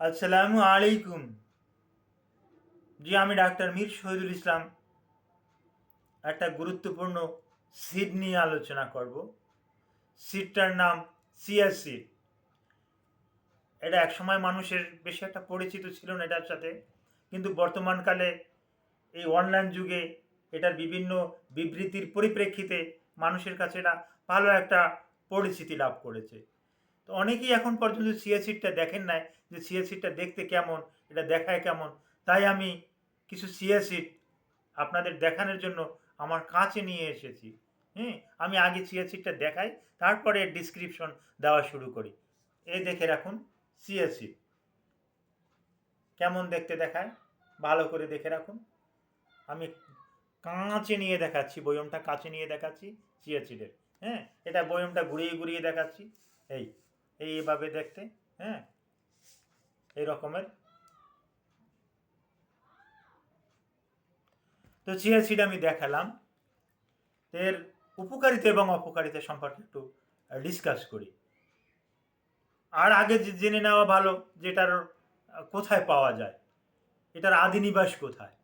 আসসালামু আলাইকুম। জি, আমি ডাক্তার মীর শহীদুল ইসলাম। একটা গুরুত্বপূর্ণ সিট নিয়ে আলোচনা করব। সিটটার নাম সিয়া সিট এটা একসময় মানুষের বেশি একটা পরিচিত ছিল না এটার সাথে, কিন্তু বর্তমানকালে এই অনলাইন যুগে এটার বিভিন্ন বিবৃতির পরিপ্রেক্ষিতে মানুষের কাছে এটা ভালো একটা পরিচিতি লাভ করেছে। তো অনেকেই এখন পর্যন্ত সিএসিটটা দেখেন নাই যে সিএসিটটা দেখতে কেমন, এটা দেখায় কেমন। তাই আমি কিছু সিএসিট আপনাদের দেখানোর জন্য আমার কাছে নিয়ে এসেছি। হ্যাঁ আমি আগে সিএসিটটা দেখাই, তারপরে ডিসক্রিপশন দেওয়া শুরু করি। এই দেখে রাখুন সিএসিট কেমন দেখতে দেখায়? ভালো করে দেখে রাখুন। আমি কাঁচে নিয়ে দেখাচ্ছি, বয়মটা কাছে নিয়ে দেখাচ্ছি সিএসিডের হ্যাঁ এটা বয়মটা ঘুরিয়ে ঘুরিয়ে দেখাচ্ছি। এই এইভাবে দেখতে হ্যাঁ? এই রকমের তো চিয়া সিড আমি দেখালাম। এর উপকারিতা এবং অপকারিতা সম্পর্কে একটু ডিসকাস করি। আর আগে জেনে নেওয়া ভালো যে এটার কোথায় পাওয়া যায়। এটার আদি নিবাস কোথায়?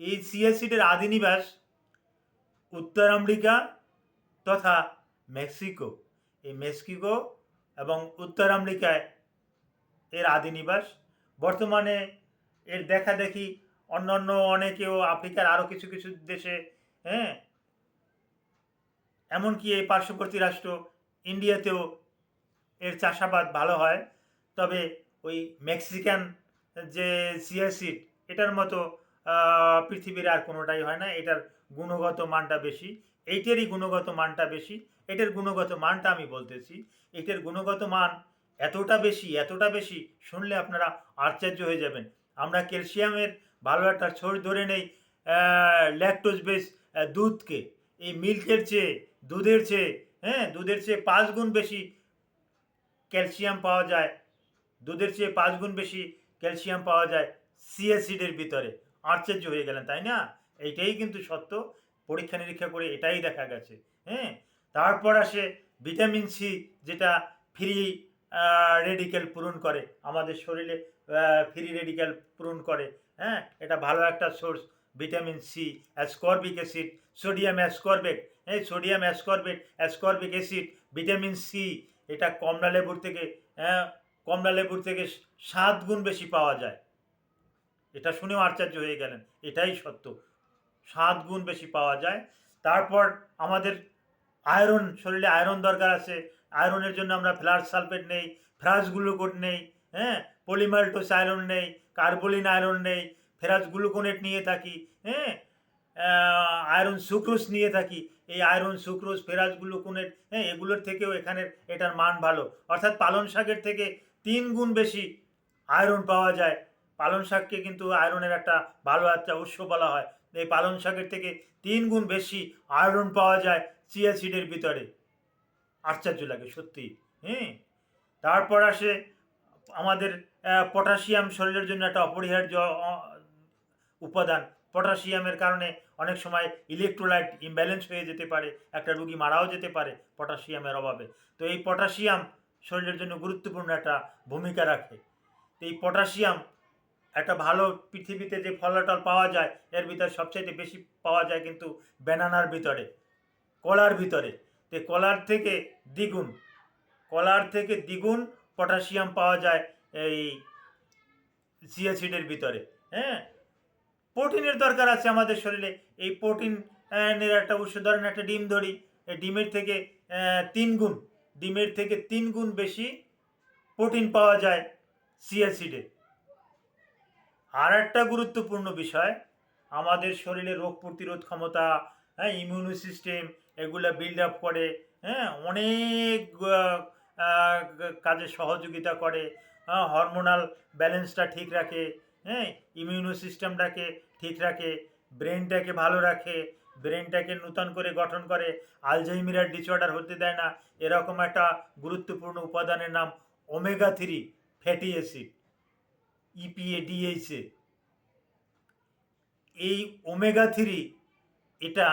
এই সিএসিডের আদি নিবাস উত্তর আমেরিকা তথা মেক্সিকো। এই মেক্সিকো এবং উত্তর আমেরিকায় এর আদি নিবাস বর্তমানে এর দেখা দেখি অন্যান্য অনেকেও আফ্রিকার আরও কিছু কিছু দেশে হ্যাঁ? এমনকি এই পার্শ্ববর্তী রাষ্ট্র ইন্ডিয়াতেও এর চাষাবাদ ভালো হয়। তবে ওই মেক্সিকান যে সিয়াসিড এটার মতো পৃথিবীর আর কোনোটাই হয় না। এটার গুণগত মানটা বেশি। এইটারই গুণগত মানটা বেশি, এটার গুণগত মানটা আমি বলতেছি, এটার গুণগত মান এতটা বেশি এতটা বেশি শুনলে আপনারা আশ্চর্য হয়ে যাবেন। আমরা ক্যালসিয়ামের ভালো একটা সোর্স ধরে নেই ল্যাকটোজ বেস দুধকে। এই মিল্কের চেয়ে, দুধের চেয়ে হ্যাঁ দুধের চেয়ে পাঁচ গুণ বেশি ক্যালসিয়াম পাওয়া যায়, দুধের চেয়ে পাঁচ গুণ বেশি ক্যালসিয়াম পাওয়া যায় সিএসিডের ভিতরে। আশ্চর্য হয়ে গেলেন, তাই না? এইটাই কিন্তু সত্য। পরীক্ষা নিরীক্ষা করে এটাই দেখা গেছে হ্যাঁ? তারপর আসে ভিটামিন সি, যেটা ফ্রি রেডিকেল পূরণ করে। আমাদের শরীরে ফ্রি রেডিকেল পূরণ করে হ্যাঁ? এটা ভালো একটা source vitamin C ascorbic acid sodium ascorbate এই sodium ascorbate ascorbic acid vitamin C, এটা কমলা লেবুর থেকে হ্যাঁ? কমলা লেবুর থেকে সাত গুণ বেশি পাওয়া যায়। এটা শুনেও আশ্চর্য হয়ে গেলেন, এটাই সত্য। সাত গুণ বেশি পাওয়া যায়। তারপর আমাদের আয়রন, শরীরে আয়রন দরকার আছে। আয়রনের জন্য আমরা ফ্লার সালফেট নেই, ফ্রাস গ্লুকোড নেই হ্যাঁ? পলিমাল্টোস আয়রন নেই, কার্বোলিন আয়রন নেই, ফেরাস গ্লুকোনেট নিয়ে থাকি হ্যাঁ? আয়রন সুক্রোজ নিয়ে থাকি। এই আয়রন, সুক্রোজ, ফেরাস গ্লুকোনেট হ্যাঁ এগুলোর থেকেও এখানের এটার মান ভালো। অর্থাৎ পালন শাকের থেকে তিন গুণ বেশি আয়রন পাওয়া যায়। পালন শাককে কিন্তু আয়রনের একটা ভালো একটা উৎস বলা হয়। এই পালন শাকের থেকে তিন গুণ বেশি আয়রন পাওয়া যায় চিয়া সিডের ভিতরে। আশ্চর্য লাগে, সত্যি। হ্যাঁ? তারপর আসে আমাদের পটাশিয়াম শরীরের জন্য একটা অপরিহার্য উপাদান। পটাশিয়ামের কারণে অনেক সময় ইলেকট্রোলাইট ইমব্যালেন্স হয়ে যেতে পারে, একটা রুগী মারাও যেতে পারে পটাশিয়ামের অভাবে। তো এই পটাশিয়াম শরীরের জন্য গুরুত্বপূর্ণ একটা ভূমিকা রাখে। এই পটাশিয়াম একটা ভালো পৃথিবীতে যে ফলাটল পাওয়া যায়, এর ভিতরে সবচাইতে বেশি পাওয়া যায় কিন্তু ব্যানানার ভিতরে, কলার ভিতরে। তো কলার থেকে দ্বিগুণ, কলার থেকে দ্বিগুণ পটাশিয়াম পাওয়া যায় এই সিয়াসিডের ভিতরে হ্যাঁ? প্রোটিনের দরকার আছে আমাদের শরীরে। এই প্রোটিনের একটা উৎস ধরেন একটা ডিম ধরি, এই ডিমের থেকে তিন গুণ, ডিমের থেকে তিন গুণ বেশি প্রোটিন পাওয়া যায় সিয়াসিডে আর একটা গুরুত্বপূর্ণ বিষয়, আমাদের শরীরে রোগ প্রতিরোধ ক্ষমতা হ্যাঁ ইমিউনি সিস্টেম এগুলো বিল্ড আপ করে হ্যাঁ অনেক কাজে সহযোগিতা করে হ্যাঁ হরমোনাল ব্যালেন্সটা ঠিক রাখে হ্যাঁ ইমিউনো সিস্টেমটাকে ঠিক রাখে ব্রেনটাকে ভালো রাখে ব্রেনটাকে নূতন করে গঠন করে আলজাইমিরার ডিসঅর্ডার হতে দেয় না, এরকম একটা গুরুত্বপূর্ণ উপাদানের নাম omega three fatty acid EPA DHA এই ওমেগা থ্রি এটা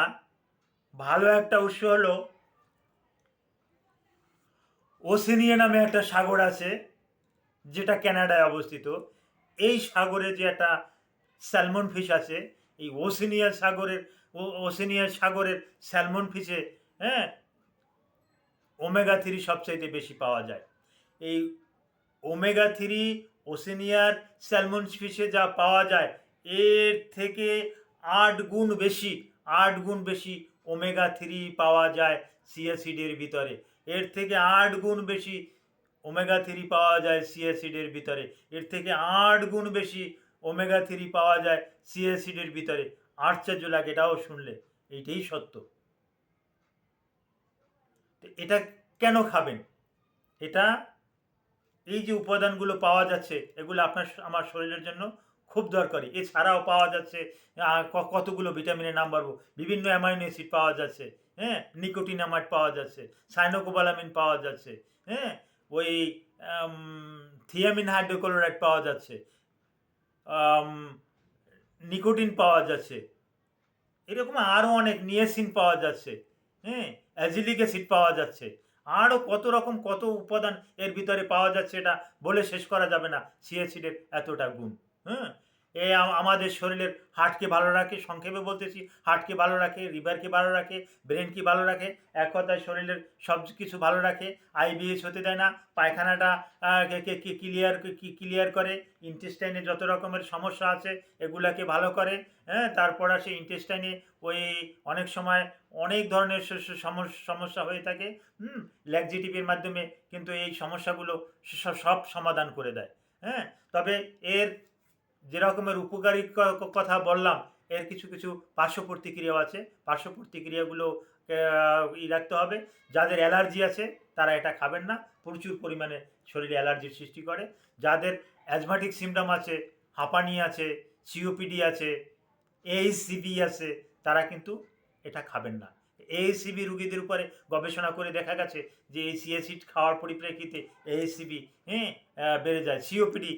ভালো একটা উৎস হলো ওসেনিয়া নামে একটা সাগর আছে, যেটা ক্যানাডায় অবস্থিত। এই সাগরে যে একটা স্যালমন ফিশ আছে, এই ওসেনিয়া সাগরের ওসেনিয়া সাগরের স্যালমন ফিশে হ্যাঁ ওমেগা থ্রি সবচাইতে বেশি পাওয়া যায়। এই ওমেগা থ্রি ওসেনিয়ার স্যালমন ফিশে যা পাওয়া যায়, এর থেকে আট গুণ বেশি, আট গুণ বেশি ওমেগা থ্রি পাওয়া যায় সিয়াসিডের ভিতরে। এর থেকে আট গুণ বেশি ওমেগা থ্রি পাওয়া যায় সিয়াসিডের ভিতরে। এর থেকে আট গুণ বেশি ওমেগা থ্রি পাওয়া যায় সিয়াসিডের ভিতরে। আশ্চর্য লাগে এটাও শুনলে, এইটাই সত্য। এটা কেন খাবেন? এটা এই যে উপাদানগুলো পাওয়া যাচ্ছে, এগুলো আপনার আমার শরীরের জন্য খুব দরকারি। এছাড়াও পাওয়া যাচ্ছে কতগুলো ভিটামিনের নাম বলব? বিভিন্ন অ্যামাইনো অ্যাসিড পাওয়া যাচ্ছে হ্যাঁ? নিকোটিনামাইড পাওয়া যাচ্ছে, সাইনোকোবালামিন পাওয়া যাচ্ছে হ্যাঁ? ওই থিয়ামিন হাইড্রোক্লোরাইড পাওয়া যাচ্ছে নিকোটিন পাওয়া যাচ্ছে। এরকম আরও অনেক নিয়েসিন পাওয়া যাচ্ছে হ্যাঁ? অ্যাজিলিক অ্যাসিড পাওয়া যাচ্ছে। আরও কত রকম কত উপাদান এর ভিতরে পাওয়া যাচ্ছে এটা বলে শেষ করা যাবে না। সিএসিডের এতটা গুণ। হ্যাঁ? এ আমাদের শরীরের হার্টকে ভালো রাখে, সংক্ষেপে বলতেছি, হার্টকে ভালো রাখে, লিভারকে ভালো রাখে, ব্রেনকে ভালো রাখে, এক কথায় শরীরের সব কিছু ভালো রাখে আইবিএস হতে দেয় না, পায়খানাটা ক্লিয়ার ক্লিয়ার করে ইন্টেস্টাইনে যত রকমের সমস্যা আছে, এগুলাকে ভালো করে হ্যাঁ তারপর আসে ইন্টেস্টাইনে ওই অনেক সময় অনেক ধরনের সমস্যা হয়ে থাকে, হুম ল্যাকজিটিভির মাধ্যমে কিন্তু এই সমস্যাগুলো সব সমাধান করে দেয় হ্যাঁ তবে এর যে রকমের উপকারী কথা বললাম, এর কিছু কিছু পার্শ্ব প্রতিক্রিয়াও আছে। পার্শ্ব প্রতিক্রিয়াগুলো ই রাখতে হবে। যাদের অ্যালার্জি আছে, তারা এটা খাবেন না। প্রচুর পরিমাণে শরীরে অ্যালার্জির সৃষ্টি করে। যাদের অ্যাজমাটিক সিমটম আছে, হাঁপানি আছে, সিওপিডি আছে এইচসিবি আছে, তারা কিন্তু এটা খাবেন না। এইচসিবি রুগীদের উপরে গবেষণা করে দেখা গেছে যে এই সিএসিড খাওয়ার পরিপ্রেক্ষিতে এইচসিবি হ্যাঁ বেড়ে যায়। সিওপিডি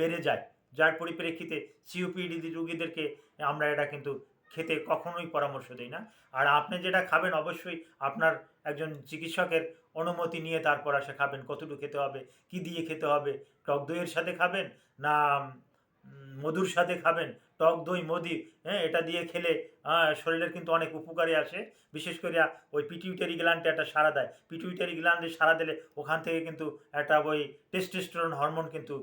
বেড়ে যায়। যার পরিপ্রেক্ষিতে সিওপিডি রুগীদেরকে আমরা এটা কিন্তু খেতে কখনোই পরামর্শ দিই না। আর আপনি যেটা খাবেন অবশ্যই আপনার একজন চিকিৎসকের অনুমতি নিয়ে তারপর আসে খাবেন, কতটুকু খেতে হবে, কি দিয়ে খেতে হবে, টক দইয়ের সাথে খাবেন না মধুর সাথে খাবেন টক দই, মদি হ্যাঁ এটা দিয়ে খেলে শরীরের কিন্তু অনেক উপকারে আসে। বিশেষ করে ওই পিটিউটারি গ্ল্যান্ডে একটা সারা দেয়। পিটিউটারি গ্ল্যান্ডে সারা দিলে ওখান থেকে কিন্তু একটা ওই টেস্টোস্টেরন হরমোন কিন্তু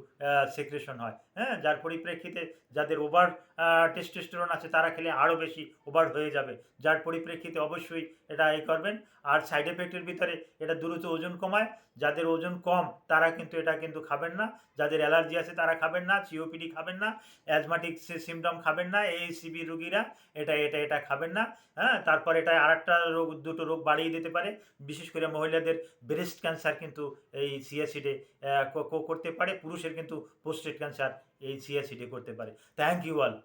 সেক্রেশন হয়। হ্যাঁ যার পরিপ্রেক্ষিতে যাদের ওভার টেস্টোস্টেরন আছে, তারা খেলে আরও বেশি ওভার হয়ে যাবে। যার পরিপ্রেক্ষিতে অবশ্যই এটা এই করবেন। আর সাইড এফেক্টের ভিতরে এটা দ্রুত ওজন কমায়। যাদের ওজন কম, তারা কিন্তু এটা কিন্তু খাবেন না। যাদের অ্যালার্জি আছে, তারা খাবেন না। সিওপিডি খাবেন না। অ্যাজমাটিক সিমটম খাবেন না এই সিবি রুগীরা, এটা এটা এটা খাবেন না হ্যাঁ? তারপর এটা আর একটা রোগ, দুটো রোগ বাড়িয়ে দিতে পারে, বিশেষ করে মহিলাদের ব্রেস্ট ক্যান্সার কিন্তু এই সিয়াসিডে করতে পারে, পুরুষের কিন্তু পোস্টেড ক্যান্সার এই সিয়াসিডে করতে পারে। Thank you all